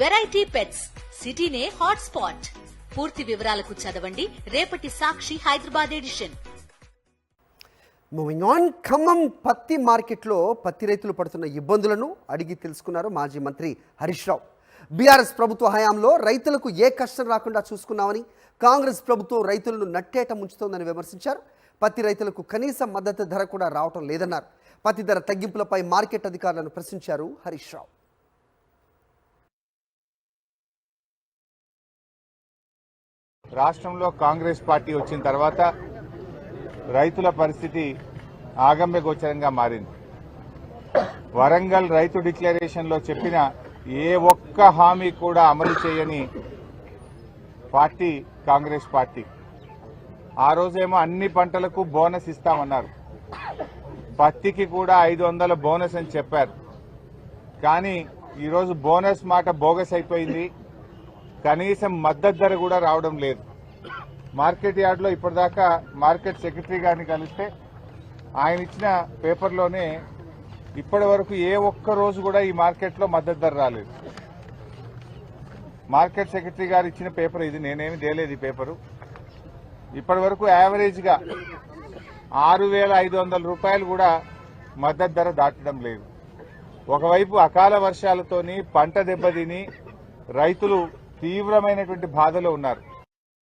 Variety pets సిటీనే hot spot పూర్తి వివరాలకు చదవండి. రేపటి Sakshi Hyderabad edition. Moving on Khammam పత్తి మార్కెట్లో పత్తి రైతులు పడుతున్న ఇబ్బందులను అడిగి తెలుసుకున్నారు మాజీ మంత్రి హరీష్ రావు. బీఆర్ఎస్ ప్రభుత్వ హయాంలో రైతులకు ఏ కష్టం రాకుండా చూసుకున్నామని కాంగ్రెస్ ప్రభుత్వం రైతులను నట్టేట ముంచుతోందని విమర్శించారు. పత్తి రైతులకు కనీస మద్దతు ధర కూడా రావటం లేదన్నారు. పత్తి ధర తగ్గింపులపై మార్కెట్ అధికారులను ప్రశ్నించారు హరీష్ రావు. రాష్ట్రంలో కాంగ్రెస్ పార్టీ వచ్చిన తర్వాత రైతుల పరిస్థితి ఆగమ్య గోచరంగా మారింది. వరంగల్ రైతు డిక్లరేషన్లో చెప్పిన ఏ ఒక్క హామీ కూడా అమలు చేయని పార్టీ కాంగ్రెస్ పార్టీ. ఆ రోజేమో అన్ని పంటలకు బోనస్ ఇస్తామన్నారు. పత్తికి కూడా ఐదు వందల బోనస్ అని చెప్పారు. కానీ ఈరోజు బోనస్ మాట బోగస్ అయిపోయింది. కనీసం మద్దతు ధర కూడా రావడం లేదు. మార్కెట్ యార్డ్లో ఇప్పటిదాకా మార్కెట్ సెక్రటరీ గారిని కలిస్తే ఆయన ఇచ్చిన పేపర్లోనే ఇప్పటి వరకు ఏ ఒక్క రోజు కూడా ఈ మార్కెట్లో మద్దతు ధర రాలేదు. మార్కెట్ సెక్రటరీ గారు ఇచ్చిన పేపర్ ఇది నేనేమి తేలేదు ఈ పేపరు. ఇప్పటి వరకు యావరేజ్గా ఆరు వేల ఐదు వందల రూపాయలు కూడా మద్దతు ధర దాటడం లేదు. ఒకవైపు అకాల వర్షాలతోని పంట దెబ్బతిని రైతులు తీవ్రమైనటువంటి బాధలో ఉన్నారు.